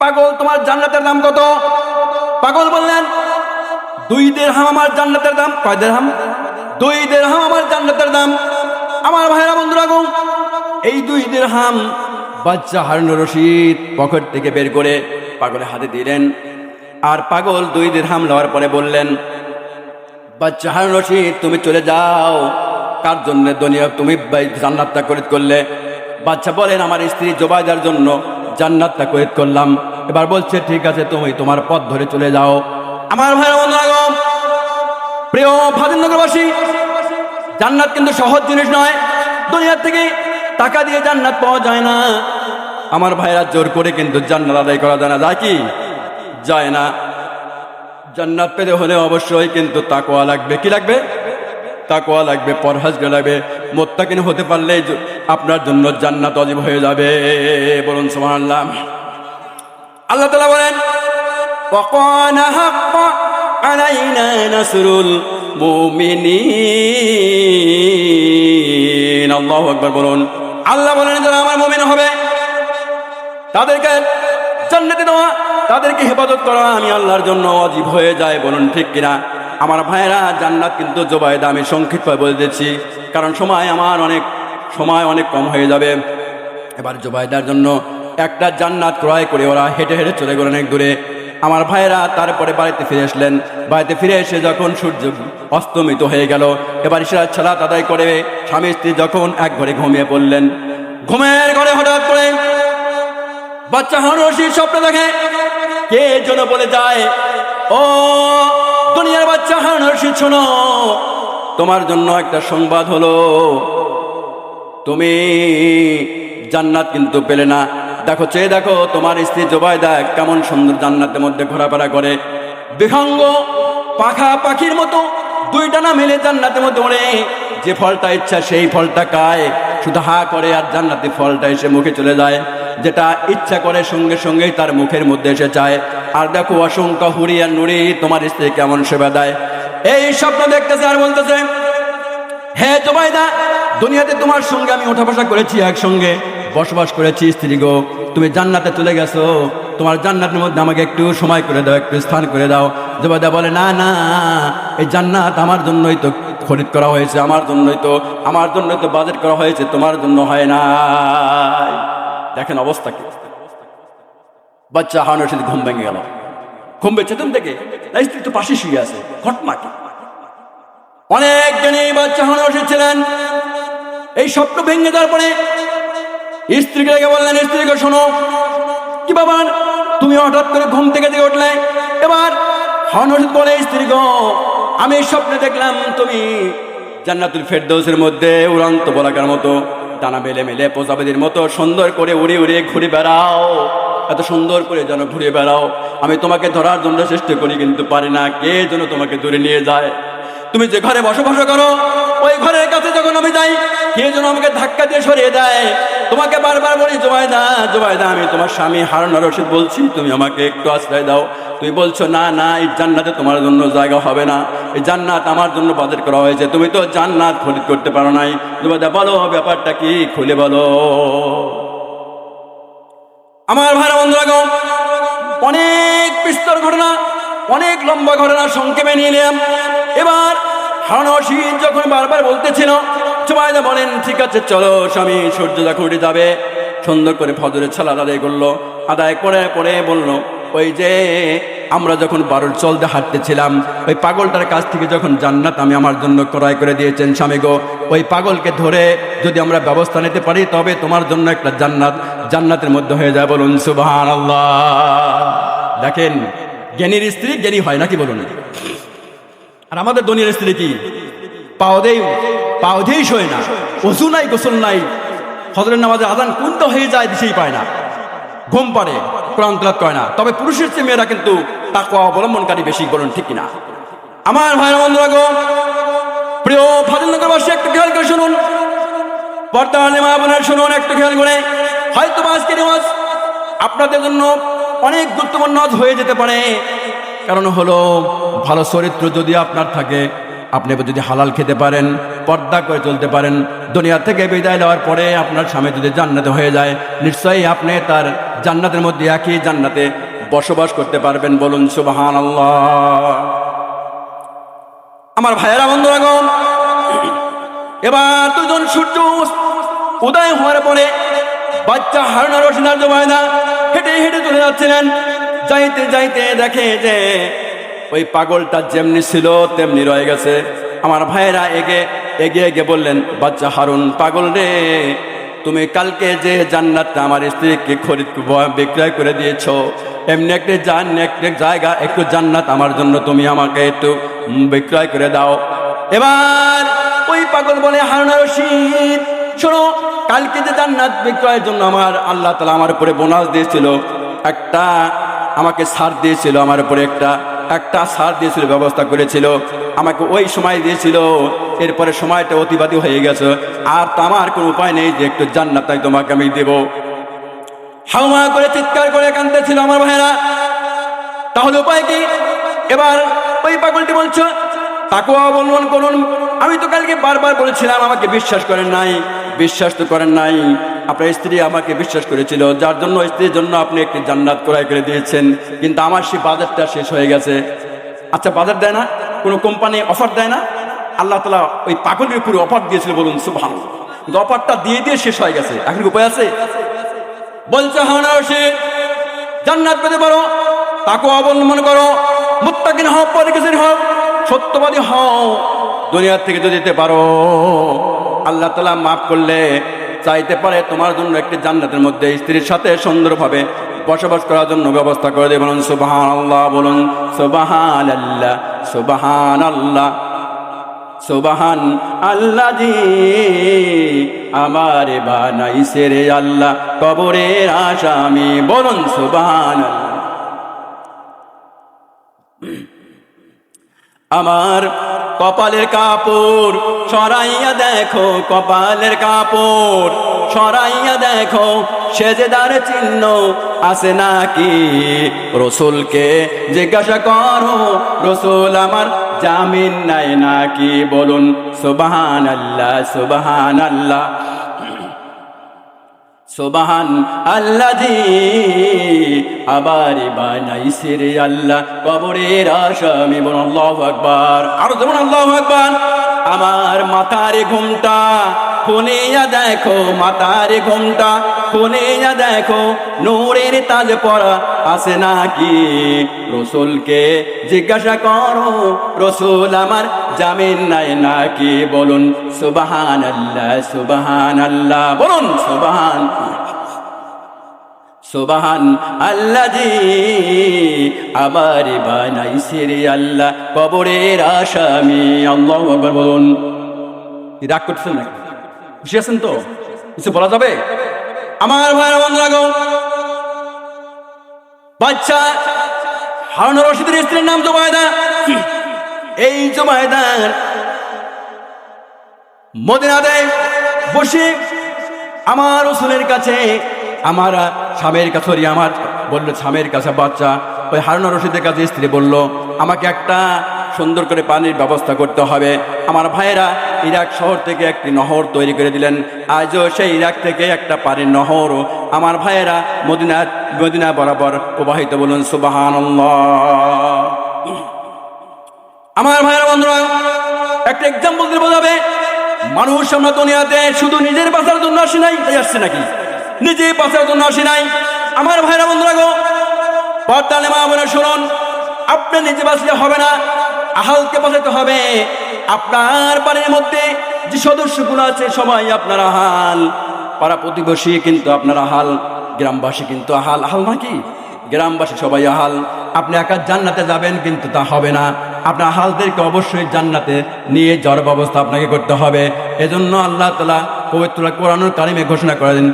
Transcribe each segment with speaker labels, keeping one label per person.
Speaker 1: পাগল, তোমার জান্নাতের দাম কত? পাগল বললেন, দুই দেড়হাম আমার জান্নাতের দাম। কয় দেড়হাম? দুই দেড়হাম আমার জান্নাতের দাম। আমার ভাইরা বন্ধুরা গো, এই দুই দেড়হাম বাচ্চা হারুন রশিদ পকেট থেকে বের করে পাগলের হাতে দিলেন। আর পাগল দুই দেড়হাম লওয়ার পরে বললেন বাচ্চা হারুন রশিদ, তুমি চলে যাও। কার জন্য দুনিয়া তুমি জান্নাতটা করিত করলে। বাচ্চা বলেন, আমার স্ত্রী জোবাইদার জন্য জান্নাতটা করিত করলাম। এবার বলছে, ঠিক আছে, তুমি তোমার পথ ধরে চলে যাও। আমার ভাই বন্ধুরা প্রিয় ফাদিনগরবাসী জান্নাত কিন্তু সহজ জিনিস নয়। দুনিয়ার থেকে টাকা দিয়ে জান্নাত পাওয়া যায় না। আমার ভাইরা জোর করে কিন্তু জান্নাত আদায় করা যায় না। যায় কি? যায় না। জান্নাত পেতে হলে অবশ্যই কিন্তু তাকোয়া লাগবে। কি লাগবে? তাকোয়া লাগবে পরহাজ লাগবে। মোত্তাকিন হতে পারলে আপনার জন্য জান্নাত অজীব হয়ে যাবে। বলুন সুবহানাল্লাহ। আল্লাহ তালা বলেন আলাইনা নাসরুল মুমিনিন। আল্লাহ আকবার বলুন। আল্লাহ বলেন, যারা আমার মোমিন হবে, তাদেরকে জান্নাতে দেওয়া, তাদেরকে হেফাজত করা আমি আল্লাহর জন্য অজীব হয়ে যায়। বলুন, ঠিক কিনা? আমার ভাইরা জান্নাত কিন্তু জোবায়দা, আমি সংক্ষিপ্তভাবে বলে দিচ্ছি। কারণ সময় আমার অনেক, সময় অনেক কম হয়ে যাবে। এবার জোবায়দার জন্য একটা জান্নাত ক্রয় করে ওরা হেঁটে হেঁটে চলে গেলেন অনেক দূরে। আমার ভাইয়েরা তারপরে বাড়িতে ফিরে আসলেন। বাড়িতে ফিরে এসে যখন সূর্য অস্তমিত হয়ে গেল, এবার ইশরাত ছাড়া আদায় করে স্বামী স্ত্রী যখন এক ঘরে ঘুমিয়ে পড়লেন, ঘুমের ঘরে হঠাৎ করে বাচ্চা হানুসির স্বপ্ন দেখে কে যেন বলে যায়, ও, দুনিয়ার বাচ্চা হানুসি শোনো, তোমার জন্য একটা সংবাদ হলো, তুমি জান্নাত কিন্তু পেলে না। দেখো, চেয়ে দেখো, তোমার স্ত্রী জোবায়দা কেমন সুন্দর জান্নাতের মধ্যে ঘোরাফেরা করে। বিহঙ্গ পাখা পাখির মতো দুই ডানা মেলে জান্নাতের মধ্যে ওড়ে। যে ফলটা ইচ্ছা, সেই ফলটা খায়। শুধু হা করে আর জান্নাতি ফলটা এসে মুখে চলে যায়। যেটা ইচ্ছা করে সঙ্গে সঙ্গেই তার মুখের মধ্যে এসে যায়। আর দেখো, অসংখ্য হুড়ি আর নুড়ি তোমার স্ত্রী কেমন সেবা দেয়। এই স্বপ্ন দেখতেছে আর বলতেছে, হে জোবাইদা দুনিয়াতে তোমার সঙ্গে আমি ওঠা বসা করেছি একসঙ্গে। বসবাস করেছি, স্ত্রী গো। তুমি জান্নাতে চলে গেছো। তোমার জান্নাতের মধ্যে আমাকে একটু সময় করে দাও, একটু স্থান করে দাও। জোবাইদা বলে, না না, এই জান্নাত আমার জন্যই তো খরিদ করা হয়েছে, আমার জন্যই তো, আমার জন্যই তো বাজেট করা হয়েছে, তোমার জন্য হয় না দেখেন অবস্থা কি? বাচ্চা হারানোর সাথে ঘুম ভেঙে গেল। ঘুম বেঁচে তুমি না, স্ত্রী তো পাশে শুয়ে আছে। ঘটনা কি? অনেক জ্ঞানী বাচ্চা হন এসেছিলেন এই স্বপ্ন ভেঙে দেওয়ার পরে স্ত্রীকে ডেকে বললেন, স্ত্রীকে শোনো, কি বাবা তুমি হঠাৎ করে ঘুম থেকে জেগে উঠলে। এবার হনরত বলে, স্ত্রী গো, আমি স্বপ্নে দেখলাম তুমি জান্নাতুল ফেরদৌসের মধ্যে উড়ন্ত বলাকার মতো, ডানা মেলে মেলে প্রজাপতির মতো সুন্দর করে উড়ে উড়ে ঘুরে বেড়াও। এত সুন্দর করে যেন ঘুরে বেড়াও। আমি তোমাকে ধরার জন্য চেষ্টা করি, কিন্তু পারি না। কে যেন তোমাকে দূরে নিয়ে যায়? তুমি যে ঘরে বসবাস করো, ওই ঘরের কাছে যখন আমি যাই, কে যেন আমাকে ধাক্কা দিয়ে সরিয়ে দেয়। তোমাকে বারবার বলি, জোবাইদা জোবাইদা, আমি তোমার স্বামী হারুন রশিদ বলছি, তুমি আমাকে একটু আশ্রয় দাও। তুমি বলছো, না না, এই জান্নাতে তোমার জন্য জায়গা হবে না। এই জান্নাত আমার জন্য বাজেট করা হয়েছে। তুমি তো জান্নাত খরিদ করতে পারো নাই। জোবাইদা, বলো, ব্যাপারটা কি? খুলে বলো। আমার ভাইরা বন্ধুরা অনেক বিস্তর ঘটনা। অনেক লম্বা ঘটনা সংক্ষেপে নিয়ে নিলাম। এবার হানসিদ যখন বারবার বলতেছিল জুবাইদা বলেন, ঠিক আছে, চলো স্বামী, সূর্য যখন উঠে যাবে, সুন্দর করে ফজরের ছালা আদায় করল, আদায় করে পরে বলল, ওই যে আমরা যখন বারোর চলতে হাঁটতেছিলাম, ওই পাগলটার কাছ থেকে যখন জান্নাত আমি আমার জন্য ক্রয় করে দিয়েছেন, স্বামী গো, ওই পাগলকে ধরে যদি আমরা ব্যবস্থা নিতে পারি, তবে তোমার জন্য একটা জান্নাত, জান্নাতের মধ্যে হয়ে যায় বলুন সুবাহান দেখেন জ্ঞানীর স্ত্রী জ্ঞানী হয় নাকি বলুন আর আমাদের দুনিয়ার স্ত্রী কি? পাও দেই, পাও দিয়েই শোয় না। ওষু নাই, গোসল নাই। হজরের নামাজের আদান কোনটা হয়ে যায়, দিশেই পায় না। ঘুম পারে কোরআন তেলাত করে না। তবে পুরুষের চেয়ে মেয়েরা কিন্তু তাকওয়া অবলম্বনকারী বেশি বলুন ঠিক কিনা? আমার ভাইরা বন্ধুরা গো, প্রিয় ফাজিলনগরবাসী একটু খেয়াল করে শুনুন। বর্তমানে মা বোনের শুনুন, একটু খেয়াল করে। হয়তো বা আজকের নামাজ আপনাদের জন্য অনেক গুরুত্বপূর্ণ হয়ে যেতে পারে। কারণ হলো, ভালো চরিত্র যদি আপনার থাকে, আপনি যদি হালাল খেতে পারেন, পর্দা করে চলতে পারেন, দুনিয়া থেকে বিদায় নেওয়ার পরে আপনার স্বামী যদি জান্নাতে হয়ে যায়, নিশ্চয়ই আপনি তার জান্নাতের মধ্যে একই জান্নাতে বসবাস করতে পারবেন বলুন সুবাহান আমার ভাইয়েরা, বন্ধুরাগণ, এবার দুজন সূর্য উদয় হওয়ার পরে বাচ্চা হারুনা রসিনার জমায়না হেঁটে হেঁটে চলে যাচ্ছিলেন। যাইতে যাইতে দেখে যে ওই পাগলটা যেমনি ছিল, তেমনি রয়ে গেছে। আমার ভাইয়েরা এগে এগিয়ে এগিয়ে বললেন, বাচ্চা হারুন, পাগল রে। তুমি কালকে যে জান্নাতটা আমার স্ত্রীকে খরিদ, বিক্রয় করে দিয়েছ, এমনি একটি জান, একটি জায়গা, একটু জান্নাত আমার জন্য তুমি আমাকে একটু বিক্রয় করে দাও। এবার ওই পাগল বলে, হারুনা রশিদ শোনো, কালকে যে জান্নাত বিক্রয়ের জন্য আমার আল্লাহ তালা আমার উপরে বোনাস দিয়েছিল, একটা আমাকে সার দিয়েছিল, আমার উপরে একটা একটা সার দিয়েছিল, ব্যবস্থা করেছিল, আমাকে ওই সময় দিয়েছিল, এরপরে সময়টা অতিবাদী হয়ে গেছে, আর তো আমার কোনো উপায় নেই যে একটু জান্নাত তোমাকে আমি দেবো। হাওয়া করে চিৎকার করে কাঁদতেছিল আমার ভাইরা তাহলে উপায় কি? এবার ওই পাগলটি বলছো তাকে অবলম্বন করুন। আমি তো কালকে বারবার বলেছিলাম, আমাকে বিশ্বাস করেন নাই। বিশ্বাস তো করেন নাই। আপনার স্ত্রী আমাকে বিশ্বাস করেছিল, যার জন্য স্ত্রীর জন্য আপনি একটি জান্নাত ক্রয় করে দিয়েছেন। কিন্তু আমার সেই বাজারটা শেষ হয়ে গেছে। আচ্ছা বাজার দেয় না? কোনো কোম্পানি অফার দেয় না? আল্লাহ তালা ওই পাগলের উপরে অফার দিয়েছিল বলুন সুভান কিন্তু অফারটা দিয়ে দিয়ে শেষ হয়ে গেছে। এখন উপায় আছে? বলছে হাওনা রশিদ জান্নাত পেতে পারো। তাকে অবলম্বন করো। মুত্তাকিন হও পরিকেশন হও, সত্যবাদী হও। দুনিয়ার থেকে যদি যেতে পারো। আল্লাহ তালা মাফ করলে চাইতে পারে তোমার জন্য একটি জান্নাতের মধ্যে স্ত্রীর সাথে সুন্দরভাবে বসবাস করার জন্য ব্যবস্থা করে দেবে বলুন সুবাহান আল্লাহ বলুন সুবাহান আল্লাহ সুবাহান আল্লাহ সুবাহান আল্লাহ জি। আমার বানাইছে রে আল্লাহ, কবরের আসামি বলুন সুবাহান আমার কপালের কাপড় সরাইয়া দেখো, কপালের কাপড় সরাইয়া দেখো, সেজেদার চিহ্ন আছে নাকি? রসুলকে জিজ্ঞাসা করো, রসুল আমার জামিন নাই নাকি? বলুন সুবাহান আল্লাহ সুবাহান আল্লাহ সোবাহান আল্লাহ আবার বানাইছে রে আল্লাহ কবরের আসামি বল আল্লাহ আকবার। আরও যেমন আল্লাহ আকবার। আমার মাথার ঘুমটা, খুনিয়া দেখো মাথার ঘুমটা, খুনিয়া দেখো নূরের তাজ পরা আছে নাকি? রসুলকে জিজ্ঞাসা করো, রসুল আমার জামিন নাই নাকি বলুন? সুবাহান আল্লাহ সুবাহান আল্লাহ বলুন, সুবাহান। সুবাহান আল্লাহ জি আবার বানাইছে রে আল্লাহ, কবরের আসামি, আল্লাহ বলুন। রাগ করছেন নাকি? খুশি আছেন তো? কিছু বলা যাবে? আমার ভাইয়ের বন্ধুরা গো বাচ্চা হারুন রশিদের স্ত্রীর নাম জোবায়দা। এই জোবায়দার মদিনাতে বসে আমার রসুলের কাছে, আমার স্বামীর কাছে আমার বলল, স্বামীর কাছে, বাচ্চা, ওই হারুন রশিদের কাছে স্ত্রী বলল, আমাকে একটা সুন্দর করে পানির ব্যবস্থা করতে হবে। আমার ভাইয়েরা ইরাক শহর থেকে একটি নহর তৈরি করে দিলেন। আজও সেই ইরাক থেকে একটা পানির নহর। আমার ভাইয়েরা মদিনা মদিনা বরাবর প্রবাহিত বলুন সুবাহান আমার ভাইয়েরা বন্ধুরা, একটা এক্সাম্পল দিয়ে বোঝাবে, মানুষ আমরা দুনিয়াতে শুধু নিজের বাঁচার জন্য আসি নাই, তাই আসছে নাকি? নিজে বাঁচার জন্য আসি নাই। আমার ভাইরা বন্ধুরা গো পর্দালে মা বলে শুনুন, আপনি নিজে বাঁচলে হবে না, আহালকে বাঁচাতে হবে। আপনার বাড়ির মধ্যে যে সদস্যগুলো আছে, সবাই আপনার আহাল। পাড়া প্রতিবেশী কিন্তু আপনার আহাল, গ্রামবাসী কিন্তু আহাল। আহাল নাকি গ্রামবাসী সবাই আহাল। আপনি একা জান্নাতে যাবেন, কিন্তু তা হবে না। আপনার হালদেরকে অবশ্যই জান্নাতে নিয়ে যাওয়ার ব্যবস্থা আপনাকে করতে হবে। এজন্য আল্লাহ তালা পবিত্র কোরআনুল কারিমে ঘোষণা করেন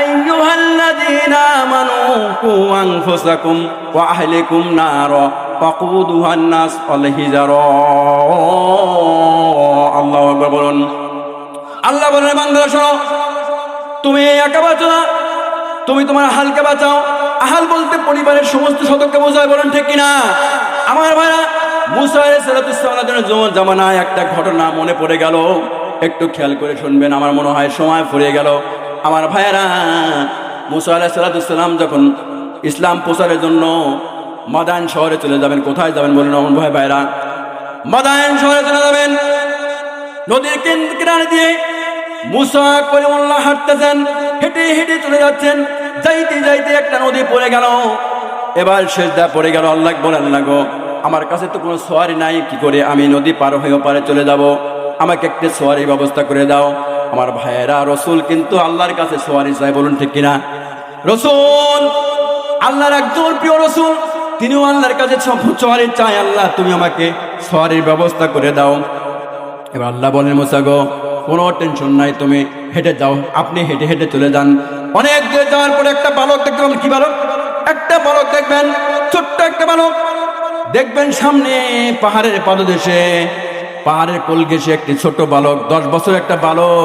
Speaker 1: আইয়ুহাল্লাযীনা আমানু কু আনফুসাকুম ওয়া আহলিকুম নারা ওয়াকুদুহা আন-নাস ওয়াল হিজারা আল্লাহু তুমি একা তুমি তোমার আহালকে বাঁচাও। আহাল বলতে পরিবারের সমস্ত সদস্যকে বোঝায়, বলেন ঠিক কিনা? আমার ভাইরা, মুসা আলাইহিসসালামের জামানায় একটা ঘটনা মনে পড়ে গেল। একটু খেয়াল করে শুনবেন, আমার মনে হয় সময় ফুরিয়ে গেল। আমার ভাইয়েরা মুসা আলাইহিসসালাম যখন ইসলাম প্রচারের জন্য মাদান শহরে চলে যাবেন, কোথায় যাবেন বলুন আমার ভাই ভাইরা? মাদান শহরে চলে যাবেন। নদীর কেন- কিনারে দিয়ে মুসা কলিমুল্লাহ হাঁটতেছেন, হেঁটে হেঁটে চলে যাচ্ছেন। যাইতে যাইতে একটা নদী পড়ে গেল। এবার শেষদা পড়ে গেল, আল্লাহ বলেন লাগো আমার কাছে তো কোনো সোয়ারি নাই, কি করে আমি নদী পার হয়ে পারে চলে যাব? আমাকে একটি সোয়ারি ব্যবস্থা করে দাও। আমার ভাইয়েরা, রসুল কিন্তু আল্লাহর কাছে সোয়ারি চাই বলুন ঠিক কিনা? রসুল, আল্লাহর একজন প্রিয় রসুল, তিনিও আল্লাহর কাছে সোয়ারি চাই আল্লাহ তুমি আমাকে সোয়ারির ব্যবস্থা করে দাও। এবার আল্লাহ বলেন মোসাগো কোনো টেনশন নাই, তুমি হেঁটে যাও, আপনি হেঁটে হেঁটে চলে যান। অনেক দূরে যাওয়ার পরে একটা বালক দেখতে কি বালক? বালক দেখবেন, ছোট্ট একটা বালক। দেখবেন সামনে পাহাড়ের পাদদেশে, পাহাড়ের কোল ঘেসে একটি ছোট বালক, দশ বছর একটা বালক।